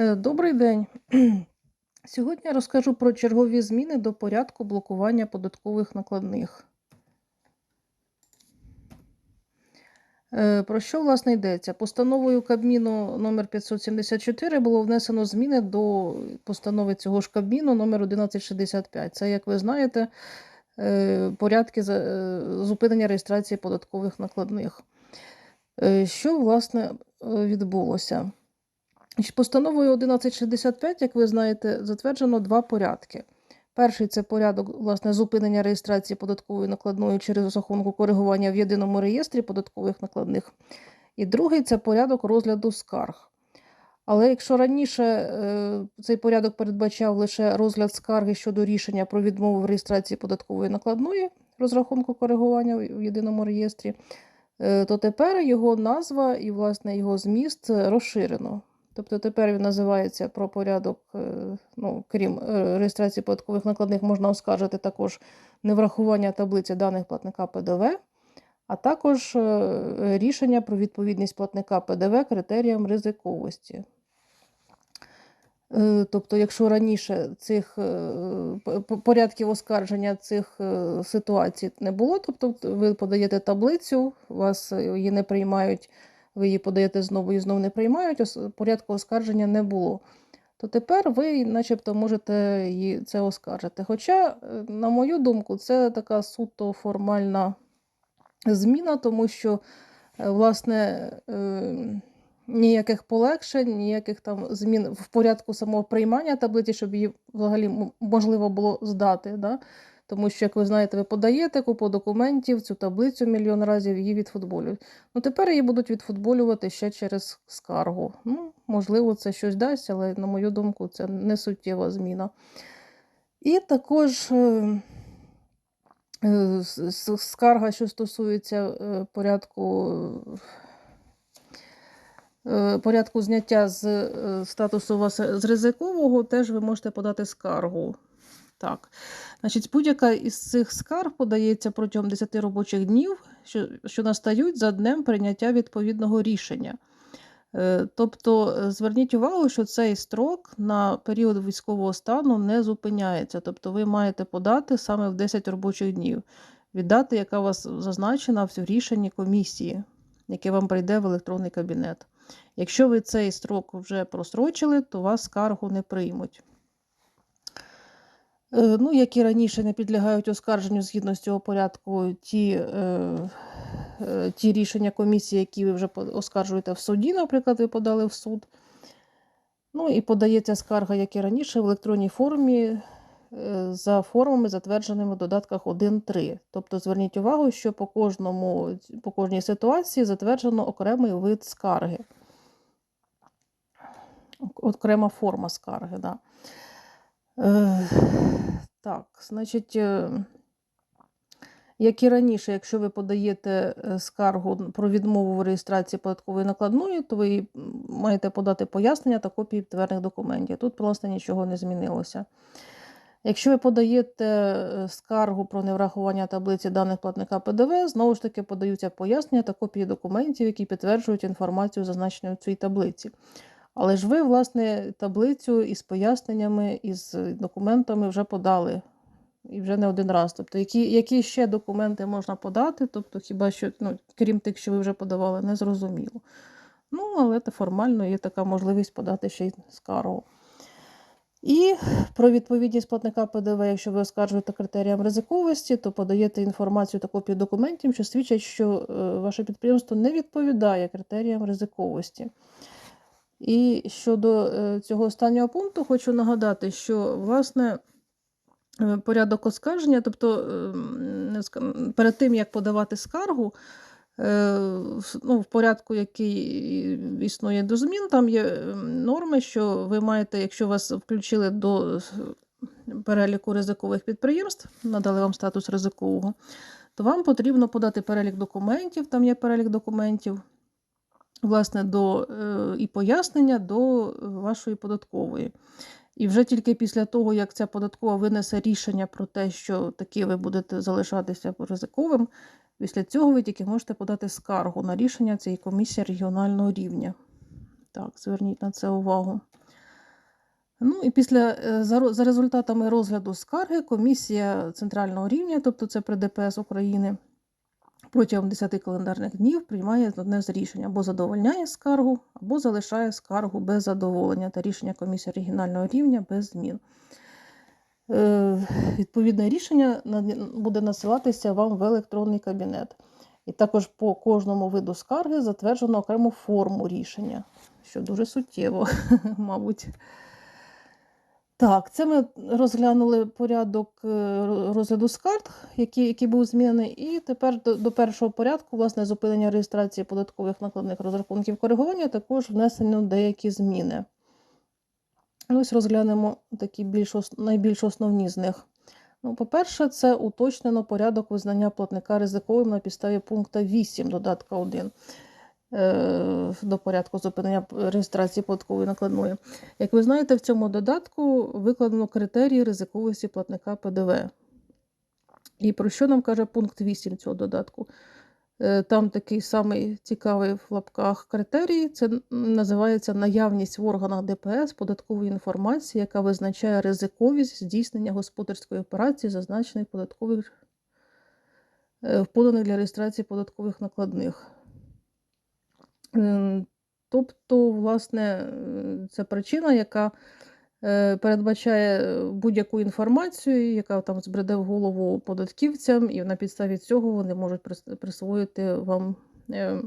Е, Добрий день. Сьогодні я розкажу про чергові зміни до порядку блокування податкових накладних. Е, Про що, власне, йдеться? Постановою Кабміну номер 574 було внесено зміни до постанови цього ж Кабміну номер 1165. Це, як ви знаєте, е, порядки зупинення реєстрації податкових накладних. Що, власне, відбулося? Постановою 1165, як ви знаєте, затверджено два порядки. Перший це порядок власне зупинення реєстрації податкової накладної через розрахунку коригування в єдиному реєстрі податкових накладних. І другий це порядок розгляду скарг. Але якщо раніше е, цей порядок передбачав лише розгляд скарги щодо рішення про відмову в реєстрації податкової накладної розрахунку коригування в єдиному реєстрі, е, то тепер його назва і власне його зміст розширено. Тобто тепер він називається про порядок, е, ну, крім е, реєстрації податкових накладних, можна оскаржити також неврахування таблиці даних платника ПДВ, а також е, рішення про відповідність платника ПДВ критеріям ризиковості. Тобто, якщо раніше цих порядків оскарження цих ситуацій не було, тобто ви подаєте таблицю, вас її не приймають, ви її подаєте знову і знову не приймають, порядку оскарження не було. То тепер ви, начебто, можете її це оскаржити. Хоча, е, на мою думку, це така суто формальна зміна, тому що, е, власне, е, ніяких полегшень, ніяких там змін в порядку самого приймання таблиці, щоб її взагалі можливо було здати. Да? Тому що, як ви знаєте, ви подаєте купу документів, цю таблицю мільйон разів її відфутболюють. Ну тепер її будуть відфутболювати ще через скаргу. Ну, можливо, це щось дасть, але, на мою думку, це не суттєва зміна. І також. е, Е, Скарга, що стосується е, порядку, порядку зняття з статусу вас з ризикового, теж ви можете подати скаргу. Так. Значить, будь-яка із цих скарг подається протягом 10 робочих днів, що, що настають за днем прийняття відповідного рішення. Е, Тобто е, зверніть увагу, що цей строк на період військового стану не зупиняється. Тобто ви маєте подати саме в 10 робочих днів від дати, яка у вас зазначена в рішенні комісії, яке вам прийде в електронний кабінет. Якщо ви цей строк вже просрочили, то вас скаргу не приймуть. Е, Ну, як і раніше не підлягають оскарженню згідно з цього порядку ті, е, е, ті рішення комісії, які ви вже оскаржуєте в суді, наприклад, ви подали в суд. Ну і подається скарга, як і раніше, в електронній формі за формами, затвердженими в додатках 1.3. Тобто зверніть увагу, що по, кожному, по кожній ситуації затверджено окремий вид скарги. Окрема форма скарги. Да. Так, значить, е, як і раніше, якщо ви подаєте е, скаргу про відмову в реєстрації податкової накладної, то ви маєте подати пояснення та копії підтверджених документів. Тут, власне, нічого не змінилося. Якщо ви подаєте е, скаргу про неврахування таблиці даних платника ПДВ, знову ж таки подаються пояснення та копії документів, які підтверджують інформацію, зазначену в цій таблиці. Але ж ви, власне, таблицю із поясненнями, із документами вже подали. І вже не один раз. Тобто, які, які ще документи можна подати, тобто, хіба що, ну, крім тих, що ви вже подавали, не зрозуміло. Ну, але це формально є така можливість подати ще й скаргу. І про відповідність платника ПДВ, якщо ви оскаржуєте критеріям ризиковості, то подаєте інформацію та копію документів, що свідчать, що е, ваше підприємство не відповідає критеріям ризиковості. І щодо е, цього останнього пункту, хочу нагадати, що власне е, порядок оскарження, тобто ем, перед тим як подавати скаргу, е, ну, в порядку, який існує до змін, там є ем, норми, що ви маєте, якщо вас включили до переліку ризикових підприємств, надали вам статус ризикового, то вам потрібно подати перелік документів, там є перелік документів, власне, до, е, і пояснення до е, вашої податкової. І вже тільки після того, як ця податкова винесе рішення про те, що таки ви будете залишатися ризиковим, після цього ви тільки можете подати скаргу на рішення цієї комісії регіонального рівня. Так, зверніть на це увагу. Ну і після е, за, за результатами розгляду скарги комісія центрального рівня, тобто це при України, протягом 10 календарних днів приймає одне з рішень або задовольняє скаргу, або залишає скаргу без задоволення та рішення комісії регіонального рівня без змін. Е, Відповідне рішення буде насилатися вам в електронний кабінет. І також по кожному виду скарги затверджено окрему форму рішення, що дуже суттєво, мабуть. Так, це ми розглянули порядок е, розгляду скарг, який, який був змінений, і тепер до, до першого порядку, власне, зупинення реєстрації податкових накладних розрахунків коригування, також внесено деякі зміни. Ось розглянемо такі більш найбільш основні з них. Ну, по-перше, це уточнено порядок визнання платника ризиковим на підставі пункту 8 додатка 1 е, до порядку зупинення реєстрації податкової накладної. Як ви знаєте, в цьому додатку викладено критерії ризиковості платника ПДВ. І про що нам каже пункт 8 цього додатку? Е, Там такий самий цікавий в лапках критерій. Це називається наявність в органах ДПС податкової інформації, яка визначає ризиковість здійснення господарської операції, зазначених податкових е, поданих для реєстрації податкових накладних. Тобто, власне, е, це причина, яка е, передбачає будь-яку інформацію, яка там збреде в голову податківцям, і на підставі цього вони можуть присвоїти вам е,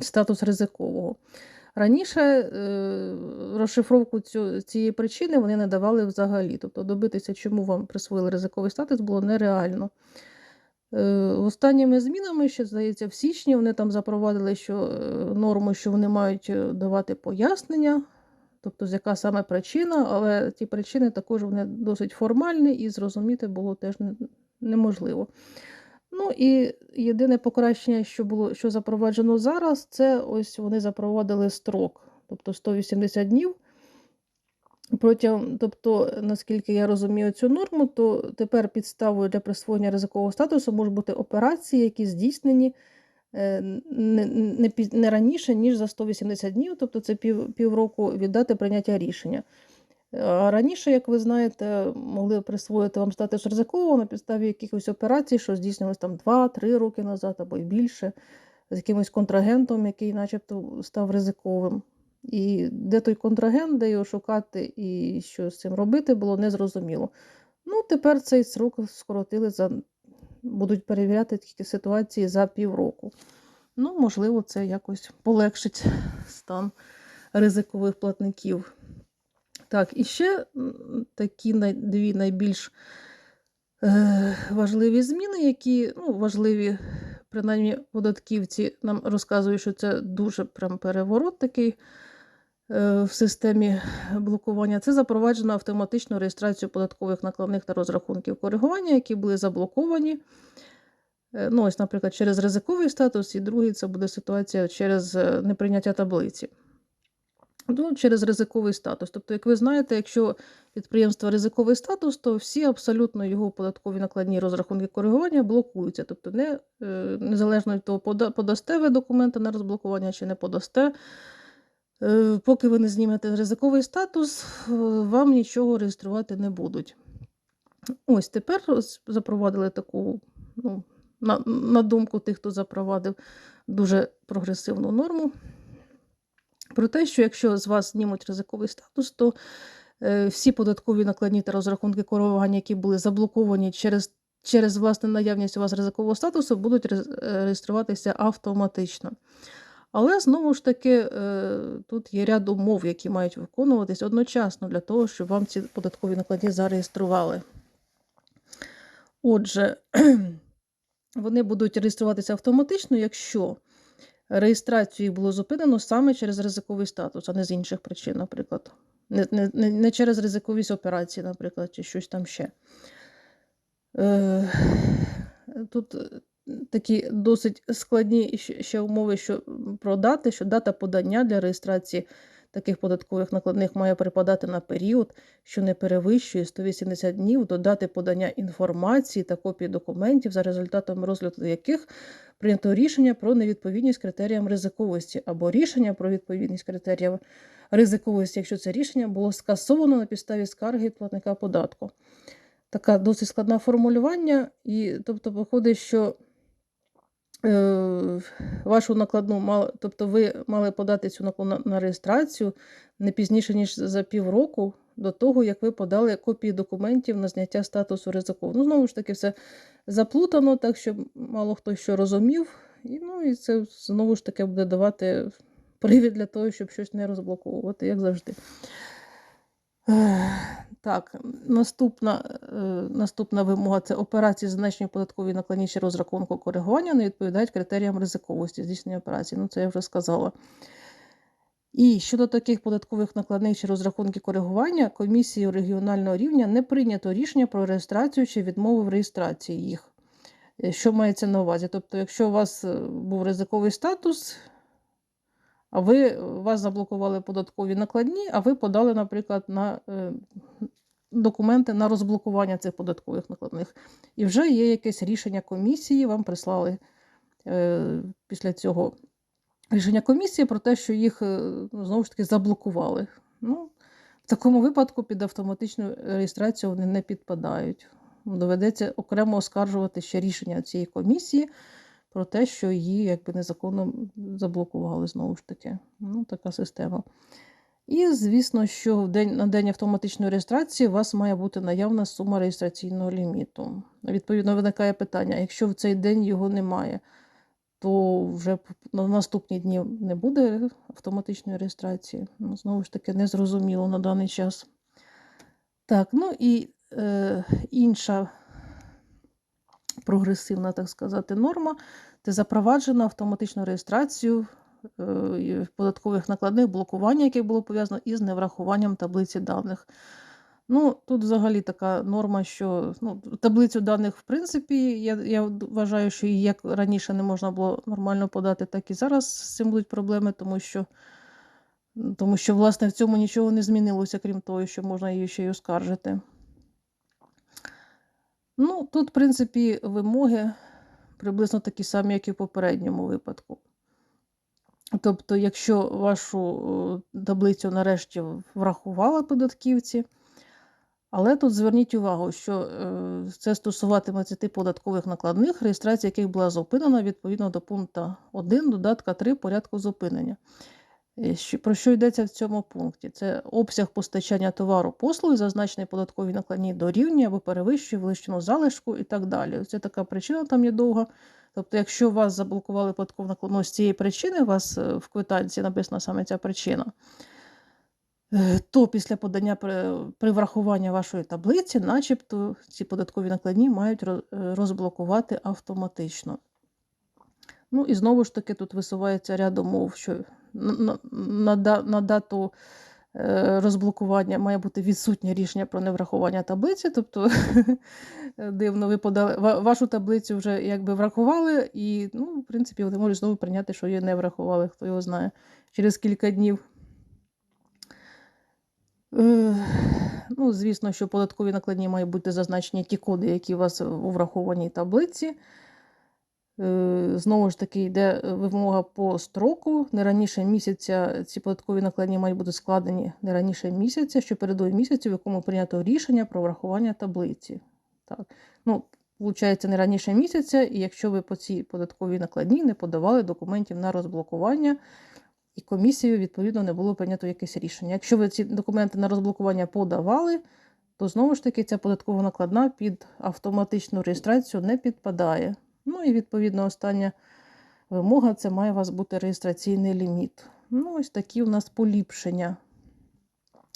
статус ризикового. Раніше е, розшифровку цієї причини вони не давали взагалі. Тобто добитися, чому вам присвоїли ризиковий статус, було нереально. Е, Останніми змінами, ще здається, в січні вони там запровадили що, е, норму, що вони мають е, давати пояснення, тобто з яка саме причина, але ті причини також вони досить формальні і зрозуміти було теж неможливо. Ну і єдине покращення, що було, що запроваджено зараз, це ось вони запровадили строк, тобто 180 днів. Протягом, тобто, наскільки я розумію цю норму, то тепер підставою для присвоєння ризикового статусу можуть бути операції, які здійснені е, не, раніше, ніж за 180 днів, тобто це пів, півроку від дати прийняття рішення. А раніше, як ви знаєте, могли присвоїти вам статус ризикового на підставі якихось операцій, що здійснилось там 2-3 роки назад або й більше, з якимось контрагентом, який начебто став ризиковим. І де той контрагент, де його шукати і що з цим робити, було незрозуміло. Ну, тепер цей срок скоротили за будуть перевіряти такі ситуації за півроку. Ну, можливо, це якось полегшить стан ризикових платників. Так, і ще такі дві найбільш е, важливі зміни, які ну, важливі, принаймні, податківці нам розказують, що це дуже прям переворот такий в системі блокування. Це запроваджено автоматичну реєстрацію податкових накладних та розрахунків коригування, які були заблоковані. Е, Ну, ось, наприклад, через ризиковий статус, і другий це буде ситуація через е, неприйняття таблиці. Ну, через ризиковий статус. Тобто, як ви знаєте, якщо підприємство ризиковий статус, то всі абсолютно його податкові накладні розрахунки коригування блокуються. Тобто, не, е, незалежно від того, подасте ви документи на розблокування чи не подасте. Е, Поки ви не знімете ризиковий статус, е, вам нічого реєструвати не будуть. Ось тепер запровадили таку, ну, на, на думку тих, хто запровадив дуже прогресивну норму. Про те, що якщо з вас знімуть ризиковий статус, то е, всі податкові накладні та розрахунки коригування, які були заблоковані через, через власне наявність у вас ризикового статусу, будуть е, реєструватися автоматично. Але знову ж таки, е, тут є ряд умов, які мають виконуватись одночасно для того, щоб вам ці податкові накладні зареєстрували. Отже, вони будуть реєструватися автоматично, якщо реєстрацію їх було зупинено саме через ризиковий статус, а не з інших причин, наприклад. Не, не, не, через ризиковість операції, наприклад, чи щось там ще. Е, тут такі досить складні ще умови що, м, про дати, що дата подання для реєстрації таких податкових накладних має припадати на період, що не перевищує 180 днів до дати подання інформації та копії документів, за результатами розгляду яких прийнято рішення про невідповідність критеріям ризиковості або рішення про відповідність критеріям ризиковості, якщо це рішення було скасовано на підставі скарги платника податку. Така досить складне формулювання, і тобто виходить, що вашу накладну тобто ви мали подати цю накладну на реєстрацію не пізніше, ніж за півроку до того, як ви подали копії документів на зняття статусу ризикового. Ну, знову ж таки, все заплутано, так що мало хто що розумів. І, ну, і це знову ж таки буде давати привід для того, щоб щось не розблоковувати, як завжди. Так, наступна, е, наступна вимога це операції з значення податкової накладні розрахунку коригування не відповідають критеріям ризиковості здійснення операцій. Ну, це я вже сказала. І щодо таких податкових накладних чи розрахунків коригування, комісією регіонального рівня не прийнято рішення про реєстрацію чи відмову в реєстрації їх. Е, Що мається на увазі? Тобто, якщо у вас е, був ризиковий статус, а ви вас заблокували податкові накладні, а ви подали, наприклад, на е, документи на розблокування цих податкових накладних. І вже є якесь рішення комісії, вам прислали е, після цього рішення комісії про те, що їх е, ну, знову ж таки заблокували. Ну, в такому випадку під автоматичну реєстрацію вони не підпадають. Доведеться окремо оскаржувати ще рішення цієї комісії про те, що її якби незаконно заблокували знову ж таки. Ну, така система. І, звісно, що в день, на день автоматичної реєстрації у вас має бути наявна сума реєстраційного ліміту. Відповідно, виникає питання: якщо в цей день його немає, то вже на наступні дні не буде автоматичної реєстрації. Ну, знову ж таки, незрозуміло на даний час. Так, ну і е, інша прогресивна, так сказати, норма це запроваджена автоматичну реєстрацію е, податкових накладних блокування, яке було пов'язано із неврахуванням таблиці даних. Ну, тут взагалі така норма, що ну, таблицю даних, в принципі, я, я вважаю, що її як раніше не можна було нормально подати, так і зараз з цим будуть проблеми, тому що, тому що, власне, в цьому нічого не змінилося, крім того, що можна її ще й оскаржити. Ну, тут, в принципі, вимоги приблизно такі самі, як і в попередньому випадку. Тобто, якщо вашу е, таблицю нарешті врахували податківці, але тут зверніть увагу, що е, це стосуватиметься тих податкових накладних, реєстрація яких була зупинена відповідно до пункту 1 додатка 3 порядку зупинення. Е, Про що йдеться в цьому пункті? Це обсяг постачання товару послуги, зазначений податковій накладній дорівнює або перевищує величину залишку і так далі. Це така причина там є довга. Тобто, якщо вас заблокували податкову накладну з цієї причини, у вас е, в квитанції написана саме ця причина, е, то після подання при, врахуванні вашої таблиці, начебто ці податкові накладні мають розблокувати автоматично. Ну і знову ж таки тут висувається ряд умов, що на, на, на, дату е, розблокування має бути відсутнє рішення про неврахування таблиці. Тобто, дивно, ви подали вашу таблицю вже якби врахували, і, ну, в принципі, вони можуть знову прийняти, що її не врахували, хто його знає, через кілька днів. Е, Ну, звісно, що податкові накладні мають бути зазначені ті коди, які у вас у врахованій таблиці. Е, Знову ж таки, йде е, вимога по строку. Не раніше місяця ці податкові накладні мають бути складені не раніше місяця, що передує місяцю, в якому прийнято рішення про врахування таблиці. Так. Ну, Получається, не раніше місяця, і якщо ви по цій податковій накладній не подавали документів на розблокування, і комісією, відповідно, не було прийнято якесь рішення. Якщо ви ці документи на розблокування подавали, то знову ж таки ця податкова накладна під автоматичну реєстрацію не підпадає. Ну і відповідно остання вимога це має у вас бути реєстраційний ліміт. Ну, ось такі у нас поліпшення.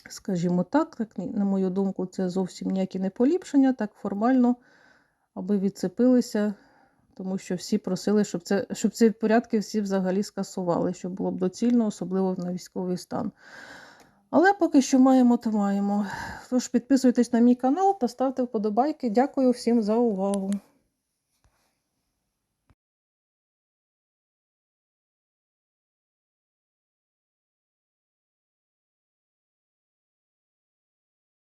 Скажімо так, так, на мою думку, це зовсім ніякі не поліпшення, так формально, аби відцепилися, тому що всі просили, щоб, це, щоб ці порядки всі взагалі скасували, щоб було б доцільно, особливо на військовий стан. Але поки що маємо, то маємо. Тож підписуйтесь на мій канал та ставте вподобайки. Дякую всім за увагу.